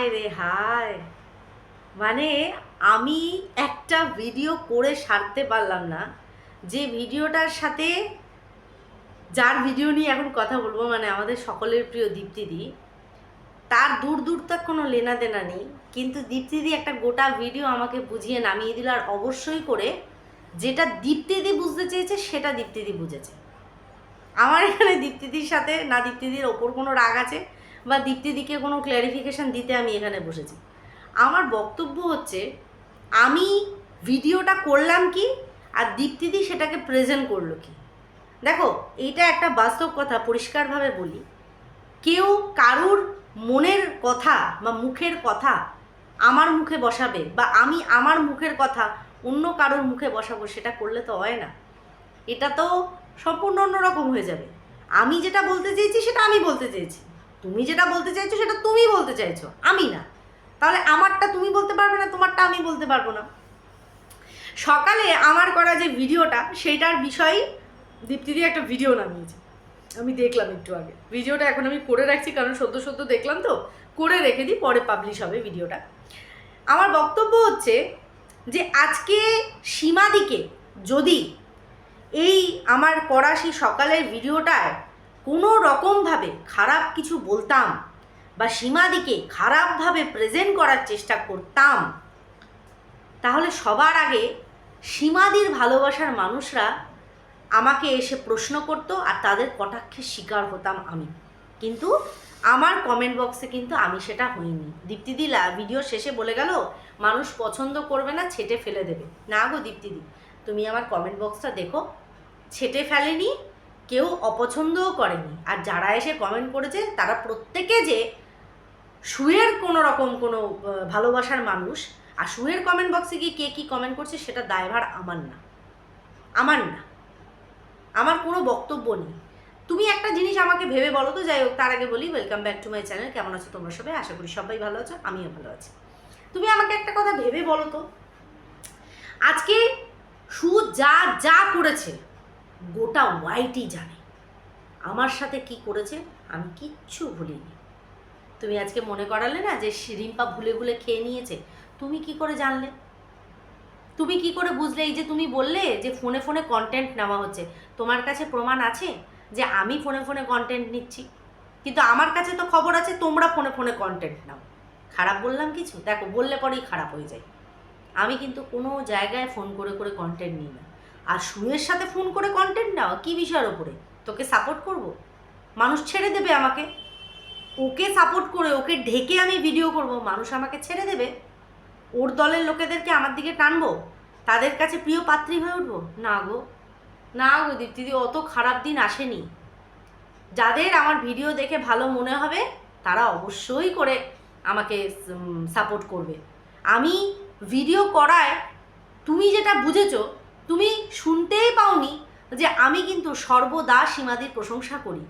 হায় রে হায়। মানে আমি একটা ভিডিও করে সারতে পারলাম না। যে ভিডিওটার সাথে যার ভিডিও নিয়ে এখন কথা বলব মানে আমাদের সকলের প্রিয় দীপ্তিদি, তার দূর দূর তক কোনো লেনা দেনা নেই। কিন্তু দীপ্তিদি একটা গোটা ভিডিও আমাকে বুঝিয়ে নামিয়ে দিল আর অবশ্যই করে যেটা দীপ্তিদি বুঝতে চেয়েছে, সেটা দীপ্তিদি বুঝেছে। আমার এখানে দীপ্তিদির সাথে না দীপ্তিদির ওপর কোনো রাগ আছে বা দীপ্তিদিকে কোনো ক্ল্যারিফিকেশান দিতে আমি এখানে বসেছি। আমার বক্তব্য হচ্ছে, আমি ভিডিওটা করলাম কি আর দীপ্তিদি সেটাকে প্রেজেন্ট করল কি? দেখো, এইটা একটা বাস্তব কথা, পরিষ্কারভাবে বলি। কেউ কারুর মনের কথা বা মুখের কথা আমার মুখে বসাবে বা আমি আমার মুখের কথা অন্য কারোর মুখে বসাবো, সেটা করলে তো হয় না। এটা তো সম্পূর্ণ অন্যরকম হয়ে যাবে। আমি যেটা বলতে চেয়েছি, সেটা আমি বলতে চেয়েছি। তুমি যেটা বলতে চাইছো, সেটা তুমি বলতে চাইছো, আমি না। তাহলে আমারটা তুমি বলতে পারবে না, তোমারটা আমি বলতে পারব না। সকালে আমার করা যে ভিডিওটা, সেইটার বিষয়েই দীপ্তিদি একটা ভিডিও নামিয়েছে। আমি দেখলাম একটু আগে। ভিডিওটা এখন আমি করে রাখছি, কারণ সদ্য সদ্য দেখলাম তো। করে রেখে দিই, পরে পাবলিশ হবে ভিডিওটা। আমার বক্তব্য হচ্ছে যে আজকে সীমাদিকে যদি এই আমার করা সেই সকালের ভিডিওটায় কোনো রকমভাবে খারাপ কিছু বলতাম বা সীমাদিকে খারাপভাবে প্রেজেন্ট করার চেষ্টা করতাম, তাহলে সবার আগে সীমাদির ভালোবাসার মানুষরা আমাকে এসে প্রশ্ন করতো আর তাদের কটাক্ষের শিকার হতাম আমি। কিন্তু আমার কমেন্ট বক্সে কিন্তু আমি সেটা হইনি। দীপ্তিদি লা- ভিডিও শেষে বলে গেল, মানুষ পছন্দ করবে না, ছেটে ফেলে দেবে। না গো দীপ্তিদি, তুমি আমার কমেন্ট বক্সটা দেখো। ছেটে ফেলেনি কেউ অপছন্দও করেনি। আর যারা এসে কমেন্ট করেছে, তারা প্রত্যেকে যে শুয়ের কোনো রকম কোনো ভালোবাসার মানুষ, আর শুয়ের কমেন্ট বক্সে গিয়ে কে কী কমেন্ট করছে, সেটা দায়ভার আমার না। আমার না। আমার কোনো বক্তব্য নেই। তুমি একটা জিনিস আমাকে ভেবে বলো তো, যাই হোক, তার আগে বলি welcome back to my channel কেমন আছো তোমরা সবাই? আশা করি সবাই ভালো আছো, আমিও ভালো আছি। তুমি আমাকে একটা কথা ভেবে বলো তো। আজকে সু যা যা করেছে গোটা ওয়াইটি জানে। আমার সাথে কি করেছে আমি কিচ্ছু ভুলিনি। তুমি আজকে মনে করালে না যে রিম্পা ভুলে ভুলে খেয়ে নিয়েছে, তুমি কি করে জানলে? তুমি কি করে বুঝলে এই যে তুমি বললে যে ফোনে ফোনে কন্টেন্ট নেওয়া হচ্ছে? তোমার কাছে প্রমাণ আছে যে আমি ফোনে ফোনে কন্টেন্ট নিচ্ছি? কিন্তু আমার কাছে তো খবর আছে তোমরা ফোনে ফোনে কন্টেন্ট নাও। খারাপ বললাম কিছু? দেখো, বললে পরেই খারাপ হয়ে যায়। আমি কিন্তু কোনো জায়গায় ফোন করে করে কন্টেন্ট নিই না। আর সুয়ের সাথে ফোন করে কন্টেন্ট নাও কী বিষয়ের ওপরে তোকে সাপোর্ট করব? মানুষ ছেড়ে দেবে আমাকে। ওকে সাপোর্ট করে, ওকে ঢেকে আমি ভিডিও করব, মানুষ আমাকে ছেড়ে দেবে। ওর দলের লোকেদেরকে আমার দিকে টানবো? তাদের কাছে প্রিয় পাত্রী হয়ে উঠবো? না গো। না গো দীপ্তিদি অত খারাপ দিন আসেনি। যাদের আমার ভিডিও দেখে ভালো মনে হবে, তারা অবশ্যই করে আমাকে সাপোর্ট করবে। আমি ভিডিও করায়, তুমি যেটা বুঝেছ তুমি শুনতেই পাওনি যে আমি কিন্তু সর্বদা সীমাদির প্রশংসা করি।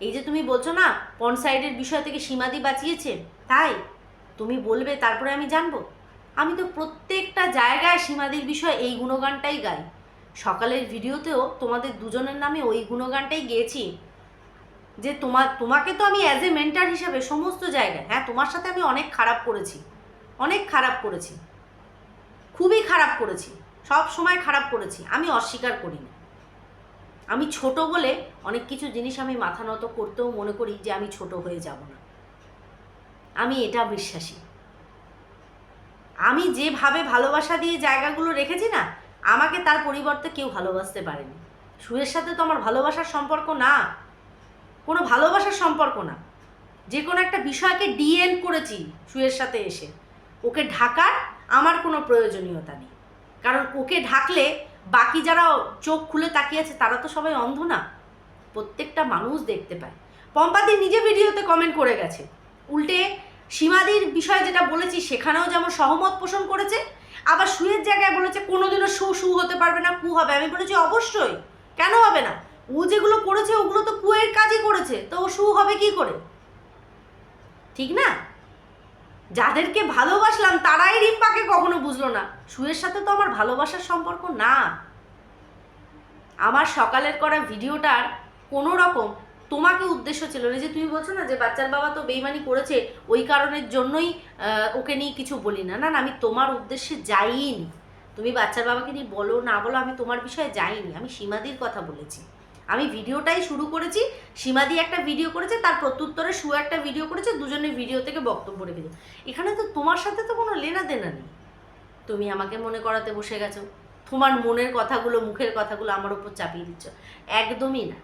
এই যে তুমি বলছো না পনসাইডের বিষয় থেকে সীমাদি বাঁচিয়েছে, তাই? তুমি বলবে, তারপরে আমি জানব। আমি তো প্রত্যেকটা জায়গায় সীমাদির বিষয়ে এই গুণগানটাই গাই। সকালের ভিডিওতেও তোমাদের দুজনের নামে ওই গুণগানটাই গেয়েছি। যে তোমার তোমাকে তো আমি অ্যাজ এ মেন্টার হিসাবে সমস্ত জায়গায় হ্যাঁ তোমার সাথে আমি অনেক খারাপ করেছি। অনেক খারাপ করেছি। খুবই খারাপ করেছি। সব সময় খারাপ করেছি, আমি অস্বীকার করি না আমি ছোট বলে অনেক কিছু জিনিস আমি মাথা নত করতেও মনে করি যে আমি ছোট হয়ে যাব না। আমি এটা বিশ্বাসী। আমি যেভাবে ভালোবাসা দিয়ে জায়গাগুলো রেখেছি না, আমাকে তার পরিবর্তে কেউ ভালোবাসতে পারেনি। সুয়ের সাথে তো আমার ভালোবাসার সম্পর্ক না। কোনো ভালোবাসার সম্পর্ক না। যে কোনো একটা বিষয়কে ডিএন করেছি সুয়ের সাথে এসে। ওকে ঢাকার আমার কোনো প্রয়োজনীয়তা নেই। কারণ ওকে ঢাকলে বাকি যারা চোখ খুলে তাকিয়ে আছে, তারা তো সবাই অন্ধ না। প্রত্যেকটা মানুষ দেখতে পায়। পম্পাদি নিজে ভিডিওতে কমেন্ট করে গেছে। উল্টে সীমাদির বিষয়ে যেটা বলেছি, সেখানেও যেমন সহমত পোষণ করেছে, আবার সুয়ের জায়গায় বলেছে, কোনোদিনও সু সু হতে পারবে না, কু হবে। আমি বলেছি, অবশ্যই। কেন হবে না? ও যেগুলো করেছে, ওগুলো তো কুয়ের কাজই করেছে। তো ও সু হবে কি করে? ঠিক না? যাদেরকে ভালোবাসলাম তারাই রিম্পাকে কখনো বুঝলো না। সুয়ের সাথে তো আমার ভালোবাসার সম্পর্ক না। আমার সকালের করা ভিডিওটার কোনো রকম তোমাকে উদ্দেশ্য ছিল না। যে তুমি বলছো না যে বাচ্চার বাবা তো বেইমানি করেছে, ওই কারণের জন্যই ওকে নিয়ে কিছু বলি না না, আমি তোমার উদ্দেশ্যে যাইনি। তুমি বাচ্চার বাবাকে নিয়ে বলো, না বলো, আমি তোমার বিষয়ে যাইনি। আমি সীমাদির কথা বলেছি। আমি ভিডিওটাই শুরু করেছি সীমাদি একটা ভিডিও করেছে, তার প্রত্যুত্তরে সু একটা ভিডিও করেছে দুজনের ভিডিও থেকে বক্তব্য রেখেছে এখানে তো তোমার সাথে তো কোনো লেনা দেনা নেই। তুমি আমাকে মনে করাতে বসে গেছো। তোমার মনের কথাগুলো, মুখের কথাগুলো আমার উপর চাপিয়ে দিচ্ছ। একদমই না।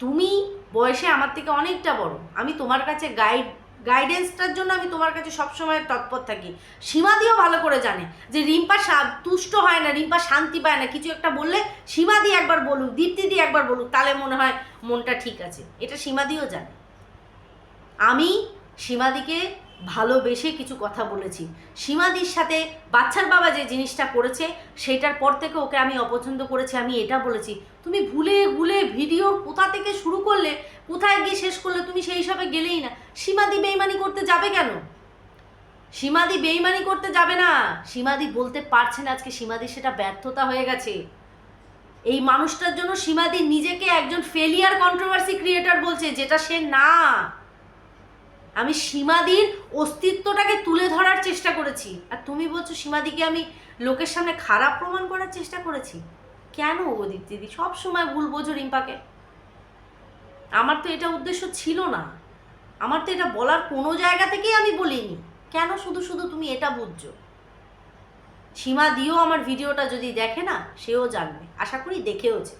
তুমি বয়সে আমার থেকে অনেকটা বড়। আমি তোমার কাছে গাইড গাইডেন্সটার জন্য আমি তোমার কাছে সবসময় তৎপর থাকি। সীমা সীমাদিও ভালো করে জানে যে রিম্পা তুষ্ট হয় না, রিম্পা শান্তি পায় না। কিছু একটা বললে সীমা সীমাদি একবার বলুক, দীপ্তি দিয়ে একবার বলুক, তাহলে মনে হয় মনটা ঠিক আছে। এটা সীমা সীমাদিও জানে। আমি সীমাদিকে ভালোবেসে কিছু কথা বলেছি। সীমাদির সাথে বাচ্চার বাবা যে জিনিসটা করেছে সেটার পর থেকে ওকে আমি অপছন্দ করেছি, আমি এটা বলেছি। তুমি ভুলে ভুলে ভিডিও কোথা থেকে শুরু করলে, কোথায় গিয়ে শেষ করলে, তুমি সেই হিসাবে গেলেই না। সীমাদি বেইমানি করতে যাবে কেন? সীমাদি বেইমানি করতে যাবে না। সীমাদি বলতে পারছে না আজকে সীমাদি সেটা ব্যর্থতা হয়ে গেছে। এই মানুষটার জন্য সীমাদি নিজেকে একজন ফেলিয়ার কন্ট্রোভার্সি ক্রিয়েটর বলছে, যেটা সে না আমি সীমাদির অস্তিত্বটাকে তুলে ধরার চেষ্টা করেছি। আর তুমি বলছো সীমাদিকে আমি লোকের সামনে খারাপ প্রমাণ করার চেষ্টা করেছি। কেন ও দিদি সব সময় ভুল বোঝো রিম্পাকে। আমার তো এটা উদ্দেশ্য ছিল না। আমার তো এটা বলার কোনো জায়গা থেকেই আমি বলিনি। কেন শুধু শুধু তুমি এটা বুঝছ? সীমা দিও আমার ভিডিওটা যদি দেখে না, সেও জানবে। আশা করি দেখেওছে।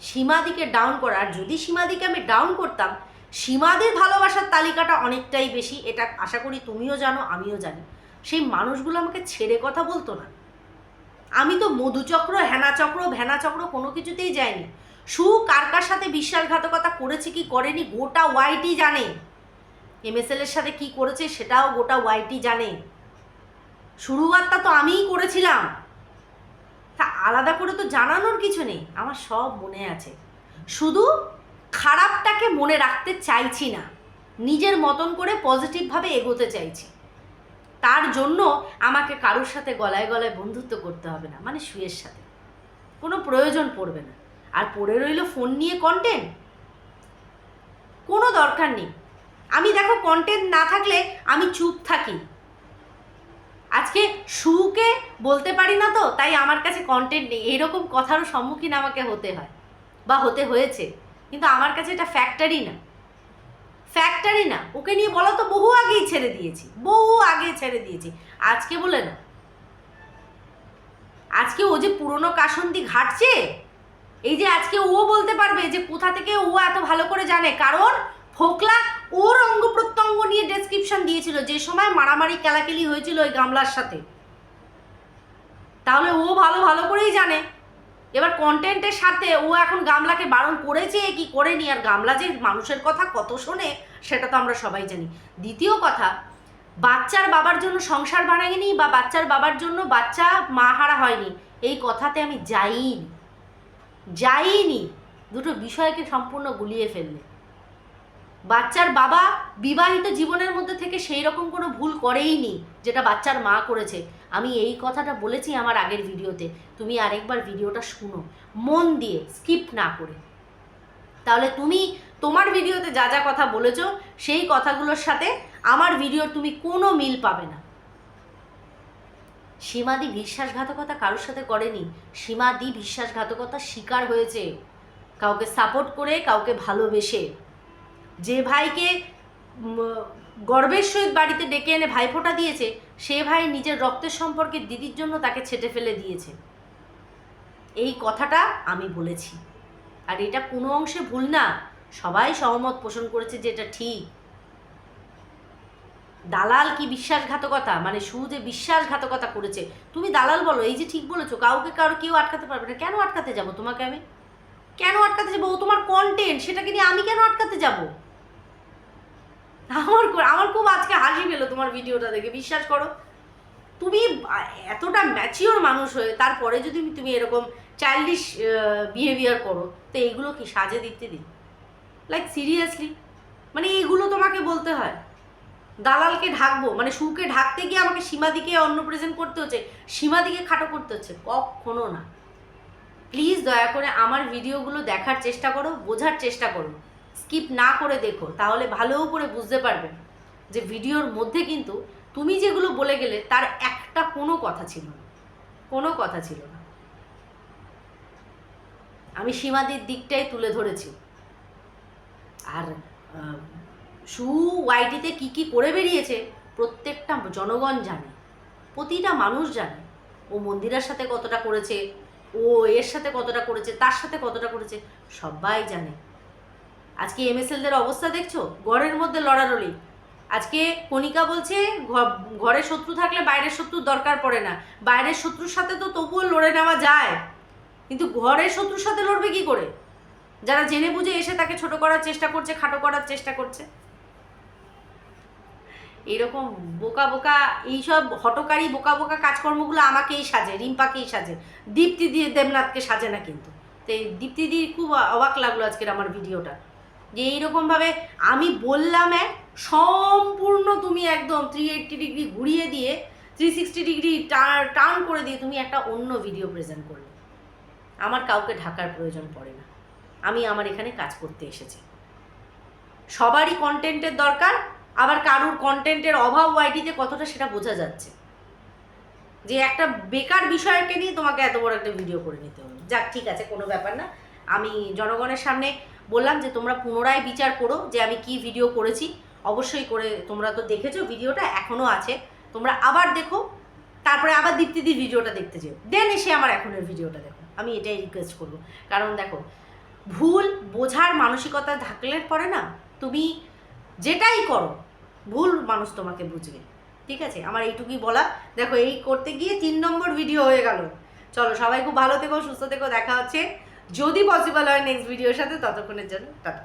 সীমাদিকে ডাউন করা। আর যদি সীমাদিকে আমি ডাউন করতাম সীমাদের ভালোবাসার তালিকাটা অনেকটাই বেশি, এটা আশা করি তুমিও জানো, আমিও জানি। সেই মানুষগুলো আমাকে ছেড়ে কথা বলতো না। আমি তো মধুচক্র, হেনাচক্র ভ্যানাচক্র কোনো কিছুতেই যাইনি। সু কার কার সাথে বিশ্বাসঘাতকতা করেছে, কি করেনি, গোটা ওয়াইটি জানে। এমএসএল এর সাথে কি করেছে, সেটাও গোটা ওয়াইটি জানে। শুরুয়াতটা তো আমিই করেছিলাম। তা আলাদা করে তো জানানোর কিছু নেই, আমার সব মনে আছে। শুধু খারাপটাকে মনে রাখতে চাইছি না। নিজের মতন করে পজিটিভভাবে এগোতে চাইছি। তার জন্য আমাকে কারোর সাথে গলায় গলায় বন্ধুত্ব করতে হবে না মানে শুয়ের সাথে। কোনো প্রয়োজন পড়বে না। আর পড়ে রইল ফোন নিয়ে কন্টেন্ট কোনো দরকার নেই। আমি দেখো কন্টেন্ট না থাকলে আমি চুপ থাকি। আজকে সুকে বলতে পারি না তো, তাই আমার কাছে কন্টেন্ট নেই। এরকম কথারও সম্মুখীন আমাকে হতে হয়, বা হতে হয়েছে। কিন্তু আমার কাছে এটা ফ্যাক্টরি না। ফ্যাক্টরি না। ওকে নিয়ে বলা তো, বহু আগেই ছেড়ে দিয়েছি, বহু আগে ছেড়ে দিয়েছি। আজকে বলে না। আজকে ও যে পুরনো কাসন্দি ঘাটছে, এই যে আজকে ও বলতে পারবে যে কোথা থেকে ও এত ভালো করে জানে। কারণ ফোকলা ওর অঙ্গ প্রত্যঙ্গ নিয়ে ডেসক্রিপশন দিয়েছিল, যে সময় মারামারি কেলাকেলি হয়েছিল ওই গামলার সাথে। তাহলে ও ভালো ভালো করেই জানে। এবার কন্টেন্টের সাথে ও এখন গামলাকে বারণ করেছে, কি করেনি আর গামলা যে মানুষের কথা কত শোনে, সেটা তো আমরা সবাই জানি। দ্বিতীয় কথা, বাচ্চার বাবার জন্য সংসার বানায়নি বা বাচ্চার বাবার জন্য বাচ্চা মা হারা হয়নি, এই কথাতে আমি যাইনি। যাইনি। দুটো বিষয়কে সম্পূর্ণ গুলিয়ে ফেললে। বাচ্চার বাবা বিবাহিত জীবনের মধ্যে থেকে সেই রকম কোনো ভুল করেইনি, যেটা বাচ্চার মা করেছে। আমি এই কথাটা বলেছি আমার আগের ভিডিওতে। তুমি আরেকবার ভিডিওটা শুনো। মন দিয়ে স্কিপ না করে। তাহলে তুমি তোমার ভিডিওতে যা যা কথা বলেছ, সেই কথাগুলোর সাথে আমার ভিডিওর তুমি কোনো মিল পাবে না। সীমাদি বিশ্বাসঘাতকতা কারোর সাথে করেনি। সীমাদি বিশ্বাসঘাতকতার শিকার হয়েছে। কাউকে সাপোর্ট করে, কাউকে ভালোবেসে। যে ভাইকে গর্বের সহিত বাড়িতে ডেকে এনে ভাইফোঁটা দিয়েছে, সে ভাই নিজের রক্তের সম্পর্কে দিদির জন্য তাকে ছেটে ফেলে দিয়েছে। এই কথাটা আমি বলেছি। আর এটা কোনো অংশে ভুল না, সবাই সহমত পোষণ করেছে যে এটা ঠিক। দালাল কি বিশ্বাসঘাতকতা? মানে সু যে বিশ্বাসঘাতকতা করেছে, তুমি দালাল বলো, এই যে ঠিক বলেছ, কাউকে কারও কেউ আটকাতে পারবে না। কেন আটকাতে যাব তোমাকে আমি? কেন আটকাতে যাব? ও তোমার কন্টেন্ট সেটাকে নিয়ে আমি কেন আটকাতে যাব? আমার আমার খুব আজকে হাসি পেল তোমার ভিডিওটা দেখে, বিশ্বাস করো। তুমি এতটা ম্যাচিওর মানুষ হয়ে তারপরে যদি তুমি এরকম চাইল্ডিশ বিহেভিয়ার করো, তো এইগুলো কি সাজে দিতে দিন লাইক সিরিয়াসলি মানে এগুলো তোমাকে বলতে হয়। দালালকে ঢাকবো মানে সুকে ঢাকতে গিয়ে আমাকে সীমাদিকে অন্য প্রেজেন্ট করতে হচ্ছে সীমাদিকে খাটো করতে হচ্ছে, কখনো না। প্লিজ দয়া করে আমার ভিডিওগুলো দেখার চেষ্টা করো, বোঝার চেষ্টা করো। স্কিপ না করে দেখো, তাহলে ভালো করে বুঝতে পারবে যে ভিডিওর মধ্যে কিন্তু তুমি যেগুলো বলে গেলে তার একটা কোনো কথা ছিল না, কোনো কথা ছিল না। আমি সীমাদির দিকটাই তুলে ধরেছি। আর সু ওয়াইটিতে কি কি করে বেরিয়েছে প্রত্যেকটা জনগণ জানে, প্রতিটা মানুষ জানে। ও মন্দিরার সাথে কতটা করেছে, ও এর সাথে কতটা করেছে, তার সাথে কতটা করেছে, সবাই জানে। আজকে এমএসএলদের অবস্থা দেখছ? ঘরের মধ্যে লড়ালড়ি। আজকে কণিকা বলছে ঘরে শত্রু থাকলে বাইরের শত্রুর দরকার পড়ে না। বাইরের শত্রুর সাথে তো তবুও লড়ে নেওয়া যায়। কিন্তু ঘরের শত্রুর সাথে লড়বে কি করে? যারা জেনে বুঝে এসে তাকে ছোট করার চেষ্টা করছে, খাটো করার চেষ্টা করছে। এরকম বোকা বোকা, এইসব হটকারী বোকা বোকা কাজকর্মগুলো আমাকেই সাজে, রিম্পাকেই সাজে। দীপ্তি দিয়ে দেবনাথকে সাজে না কিন্তু। তো এই দীপ্তি দিয়ে খুব অবাক লাগল আজকের আমার ভিডিওটা। যে এইরকমভাবে আমি বললাম এক, সম্পূর্ণ তুমি একদম থ্রি এইট্টি ডিগ্রি ঘুরিয়ে দিয়ে থ্রি সিক্সটি ডিগ্রি টার্ন করে দিয়ে তুমি একটা অন্য ভিডিও প্রেজেন্ট করলে। আমার কাউকে ঢাকার প্রয়োজন পড়ে না। আমি আমার এখানে কাজ করতে এসেছি। সবারই কন্টেন্টের দরকার, আবার কারুর কন্টেন্টের অভাব ওয়াইটিতে কতটা সেটা বোঝা যাচ্ছে। যে একটা বেকার বিষয়কে নিয়ে তোমাকে এত বড় একটা ভিডিও করে নিতে হবে। যাক, ঠিক আছে, কোনো ব্যাপার না। আমি জনগণের সামনে বললাম যে তোমরা পুনরায় বিচার করো যে আমি কি ভিডিও করেছি। অবশ্যই করে তোমরা তো দেখেছ ভিডিওটা এখনও আছে। তোমরা আবার দেখো, তারপরে আবার দীপ্তিদির ভিডিওটা দেখতে যেও। দেন এসে আমার এখনের ভিডিওটা দেখো। আমি এটাই রিকোয়েস্ট করব। কারণ দেখো, ভুল বোঝার মানসিকতা থাকলে পরে না, তুমি যেটাই করো, ভুল মানুষ তোমাকে বুঝবে। ঠিক আছে? আমার এইটুকুই বলা। দেখো, এই করতে গিয়ে তিন নম্বর ভিডিও হয়ে গেল। চলো, সবাই খুব ভালো থেকো, সুস্থ থেকো, দেখা হচ্ছে। যদি পসিবল হয় নেক্সট ভিডিওর সাথে ততক্ষণের জন্য টাটা।